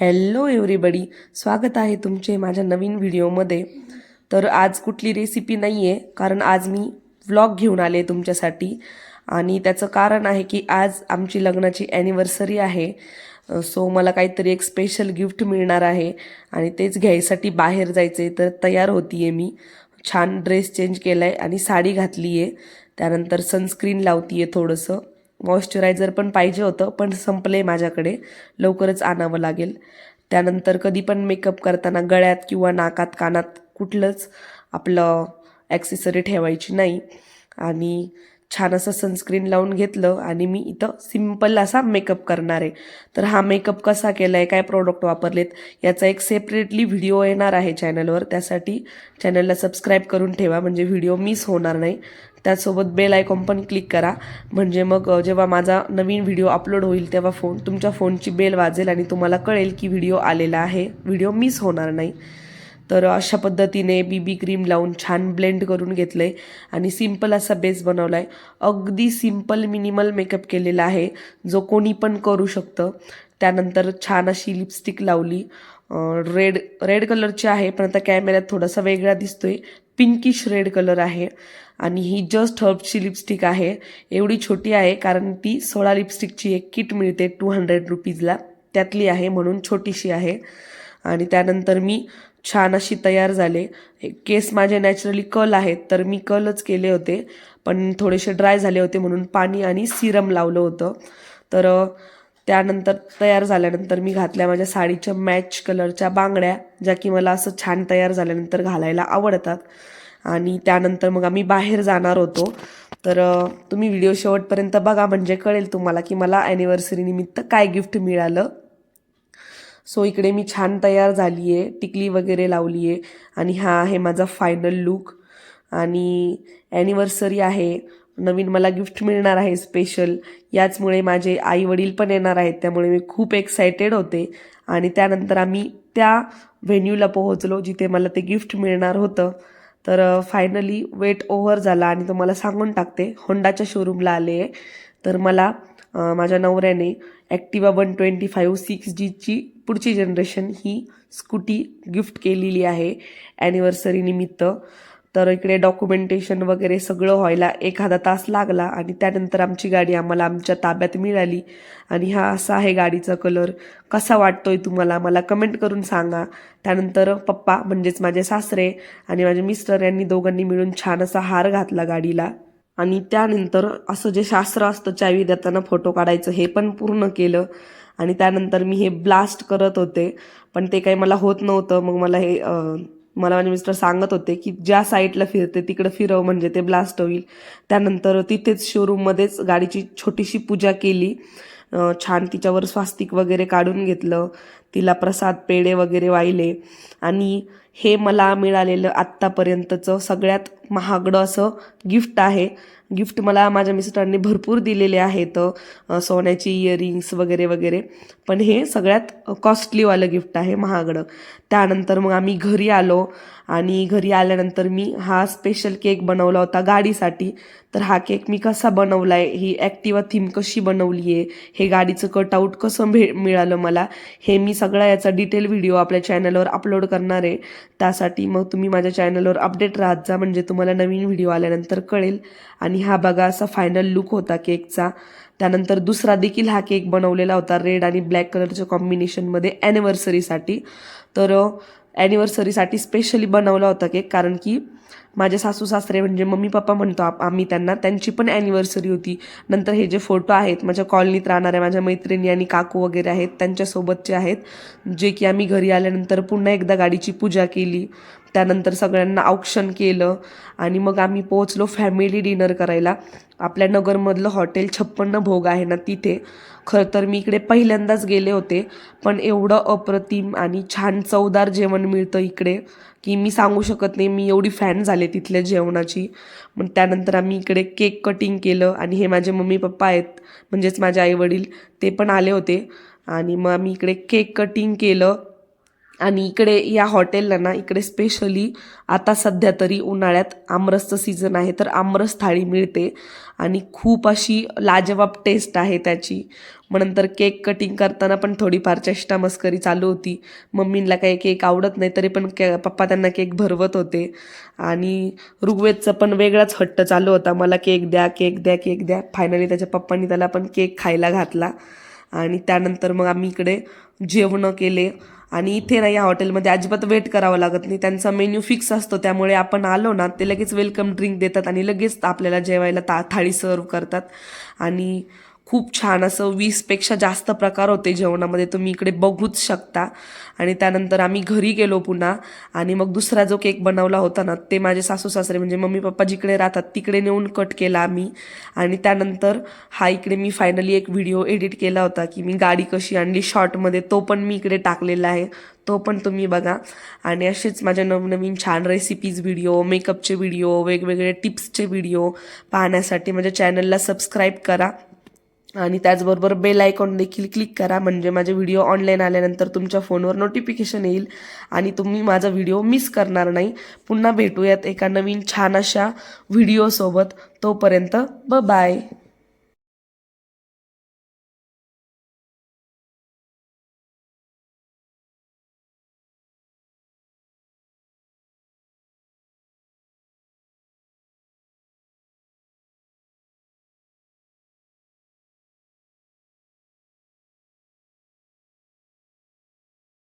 Hello everybody स्वागत आहे तुमचे माझ्या नवीन व्हिडिओमध्ये. तर आज कुठली रेसिपी नाही आहे कारण आज मी व्लॉग घेऊन आले तुमच्यासाठी. आणि त्याचं कारण आहे की आज आमची लग्नाची ॲनिव्हर्सरी आहे. सो मला काहीतरी एक स्पेशल गिफ्ट मिळणार आहे. आणि तेच घ्यायसाठी बाहेर जायचे तर तयार होती आहे मी. छान ड्रेस चेंज केला आहे आणि साडी घातली आहे त्यानंतर सनस्क्रीन लावती आहे थोडंसं. मॉइश्चरायझर पण पाहिजे होतं पण संपले माझ्याकडे. लवकरच आणावं लागेल. त्यानंतर कधी पण मेकअप करताना गळ्यात किंवा नाकात कानात कुठलंच आपलं ॲक्सेसरी ठेवायची नाही. आणि छान असं सनस्क्रीन लावून घेतलं आणि मी इथं सिंपल असा मेकअप करणार आहे. तर हा मेकअप कसा केला आहे काय प्रोडक्ट वापरलेत याचा एक सेपरेटली व्हिडिओ येणार आहे चॅनलवर त्यासाठी चॅनलला सबस्क्राईब करून ठेवा म्हणजे व्हिडिओ मिस होणार नाही. त्याचसोबत बेल आयकॉन पण क्लिक करा. म्हणजे मग जेव्हा माझा नवीन व्हिडिओ अपलोड होईल तेव्हा फोन तुमच्या फोनची बेल वाजेल आणि तुम्हाला कळेल की व्हिडिओ आलेला आहे. व्हिडिओ मिस होणार नाही. तर अशा पद्धतीने बी बी क्रीम लावून छान ब्लेंड करून घेतलं आहे आणि सिंपल असा बेस बनवला आहे अगदी सिंपल मिनिमल मेकअप केलेला आहे जो कोणी पण करू शकतं. त्यानंतर छान अशी लिपस्टिक लावली. रेड रेड कलरची आहे पण आता कॅमेऱ्यात थोडासा वेगळा दिसतोय. पिंकिश रेड कलर आहे. आणि ही जस्ट हर्बची लिपस्टिक आहे. एवढी छोटी आहे कारण ती सोळा लिपस्टिकची एक किट मिळते टू हंड्रेड रुपीजला त्यातली आहे म्हणून छोटीशी आहे. आणि त्यानंतर मी छान अशी तयार झाले. हे केस माझे नॅचरली कल आहेत तर मी कलच केले होते. पण थोडेसे ड्राय झाले होते म्हणून पाणी आणि सिरम लावलं होतं. तर त्यानंतर तयार झाल्यानंतर मी घातल्या माझ्या साडीच्या मॅच कलरच्या बांगड्या ज्या की मला असं छान तयार झाल्यानंतर घालायला आवडतात. आणि त्यानंतर मग आम्ही बाहेर जाणार होतो. तर तुम्ही व्हिडिओ शेवटपर्यंत बघा म्हणजे कळेल तुम्हाला की मला ॲनिव्हर्सरी निमित्त काय गिफ्ट मिळालं. सो इकडे मी छान तयार झाली आहे टिकली वगैरे लावली आहे आणि हा आहे माझा फायनल लुक आणि ॲनिव्हर्सरी आहे. नवीन मला गिफ्ट मिळणार आहे स्पेशल याचमुळे माझे आई वडील पण येणार आहेत त्यामुळे मी खूप एक्सायटेड होते. आणि त्यानंतर आम्ही त्या व्हेन्यूला पोहोचलो जिथे मला ते गिफ्ट मिळणार होतं. तर फायनली वेट ओव्हर झाला आणि तुम्हाला सांगून टाकते होंडाच्या शोरूमला आले आहे तर मला माझ्या नवऱ्याने Activa one twenty five six जीची पुढची जनरेशन ही स्कूटी गिफ्ट केलेली आहे ॲनिव्हर्सरी निमित्त. तर इकडे डॉक्युमेंटेशन वगैरे सगळं व्हायला एखादा तास लागला आणि त्यानंतर आमची गाडी आम्हाला आमच्या ताब्यात मिळाली. आणि हा असा आहे गाडीचा कलर कसा वाटतोय तुम्हाला? मला कमेंट करून सांगा. त्यानंतर पप्पा म्हणजेच माझे सासरे आणि माझे मिस्टर यांनी दोघांनी मिळून छान असा हार घातला गाडीला. आणि त्यानंतर असं जे शास्त्र असतं चावी देताना फोटो काढायचं हे पण पूर्ण केलं. आणि त्यानंतर मी हे ब्लास्ट करत होते. पण ते काही मला होत नव्हतं. मग मला हे मला माझे मिस्टर सांगत होते की ज्या साईडला फिरते तिकडं फिरव म्हणजे ते ब्लास्ट होईल. त्यानंतर तिथेच शोरूममध्येच गाडीची छोटीशी पूजा केली. छान तिच्यावर स्वास्तिक वगैरे काढून घेतलं. तिला प्रसाद पेढे वगैरे वाहिले. आणि हे मला मिळालेलं आत्तापर्यंतचं सगळ्यात महागडं असं गिफ्ट आहे. गिफ्ट मला माझ्या मिस्टरांनी भरपूर दिलेले आहेत सोन्याची इयरिंग्स वगैरे वगैरे. पण हे सगळ्यात कॉस्टलीवालं गिफ्ट आहे महागडं. त्यानंतर मग आम्ही घरी आलो आणि घरी आल्यानंतर मी हा स्पेशल केक बनवला होता गाडीसाठी. तर हा केक मी कसा बनवला आहे ही ॲक्टिवा थीम कशी बनवली आहे हे गाडीचं कटआउट कसं भे मिळालं मला हे मी सगळा याचा डिटेल व्हिडिओ आपल्या चॅनलवर अपलोड करणार आहे. त्यासाठी मग तुम्ही माझ्या चॅनलवर अपडेट राहत जा म्हणजे तुम्हाला नवीन व्हिडिओ आल्यानंतर कळेल. आणि हा बघा असा फायनल लुक होता केकचा त्यानंतर दुसरा देखील हा केक बनवलेला होता रेड आणि ब्लॅक कलरच्या कॉम्बिनेशनमध्ये ॲनिव्हर्सरीसाठी तर ॲनिव्हर्सरीसाठी स्पेशली बनवला होता केक कारण की माझे सासू सासरे म्हणजे मम्मी पप्पा म्हणतो आम्ही त्यांना. त्यांची पण ॲनिव्हर्सरी होती. नंतर हे जे फोटो आहेत माझ्या कॉलनीत राहणाऱ्या माझ्या मैत्रिणी आणि काकू वगैरे आहेत. त्यांच्यासोबतचे आहेत जे की आम्ही घरी आल्यानंतर पुन्हा एकदा गाडीची पूजा केली. त्यानंतर सगळ्यांना औक्षण केलं. आणि मग आम्ही पोहोचलो फॅमिली डिनर करायला. आपल्या नगरमधलं हॉटेल छप्पन्न भोग आहे ना तिथे. खरं तर मी इकडे पहिल्यांदाच गेले होते. पण एवढं अप्रतिम आणि छान चवदार जेवण मिळतं इकडे की मी सांगू शकत नाही. मी एवढी फॅन झाले तिथल्या जेवणाची. मग त्यानंतर आम्ही इकडे केक कटिंग केलं आणि हे माझे मम्मी पप्पा आहेत म्हणजेच माझे आईवडील ते पण आले होते. आणि मग आम्ही इकडे केक कटिंग केलं. आणि इकडे या हॉटेलला ना इकडे स्पेशली आता सध्या तरी उन्हाळ्यात आमरसचं सीझन आहे तर आमरस थाळी मिळते. आणि खूप अशी लाजवाब टेस्ट आहे त्याची. मग नंतर केक कटिंग करताना पण थोडीफार चेष्टा मस्करी चालू होती. मम्मींना काही केक आवडत नाही तरी पण के पप्पा त्यांना केक भरवत होते. आणि ऋग्वेदचं पण वेगळाच हट्ट चालू होता. मला केक द्या केक द्या केक द्या. फायनली त्याच्या पप्पांनी त्याला पण केक खायला घातला. आणि त्यानंतर मग आम्ही इकडे जेवणं केले. आणि इथे ना या हॉटेलमध्ये अजिबात वेट करावं लागत नाही. त्यांचा मेन्यू फिक्स असतो त्यामुळे आपण आलो ना ते लगेच वेलकम ड्रिंक देतात आणि लगेच आपल्याला जेवायला ता थाळी सर्व करतात. आणि खूप छान असं वीसपेक्षा जास्त प्रकार होते जेवणामध्ये. तुम्ही इकडे बघूच शकता. आणि त्यानंतर आम्ही घरी गेलो पुन्हा. आणि मग दुसरा जो केक बनवला होता ना ते माझे सासू सासरे म्हणजे मम्मी पप्पा जिकडे राहतात तिकडे नेऊन कट केला आम्ही. आणि त्यानंतर हा इकडे मी फायनली एक व्हिडिओ एडिट केला होता की मी गाडी कशी आणली शॉर्टमध्ये तो पण मी इकडे टाकलेला आहे. तो पण तुम्ही बघा. आणि असेच माझ्या नवनवीन छान रेसिपीज व्हिडिओ मेकअपचे व्हिडिओ वेगवेगळे टिप्सचे व्हिडिओ पाहण्यासाठी माझ्या चॅनलला सबस्क्राईब करा. आणि त्याचबरोबर बेल आयकॉन देखील क्लिक करा. म्हणजे माझे व्हिडिओ ऑनलाईन आल्यानंतर तुमच्या फोनवर नोटिफिकेशन येईल आणि तुम्ही माझा व्हिडिओ मिस करणार नाही. पुन्हा भेटूयात एका नवीन छान अशा व्हिडिओसोबत तोपर्यंत ब बाय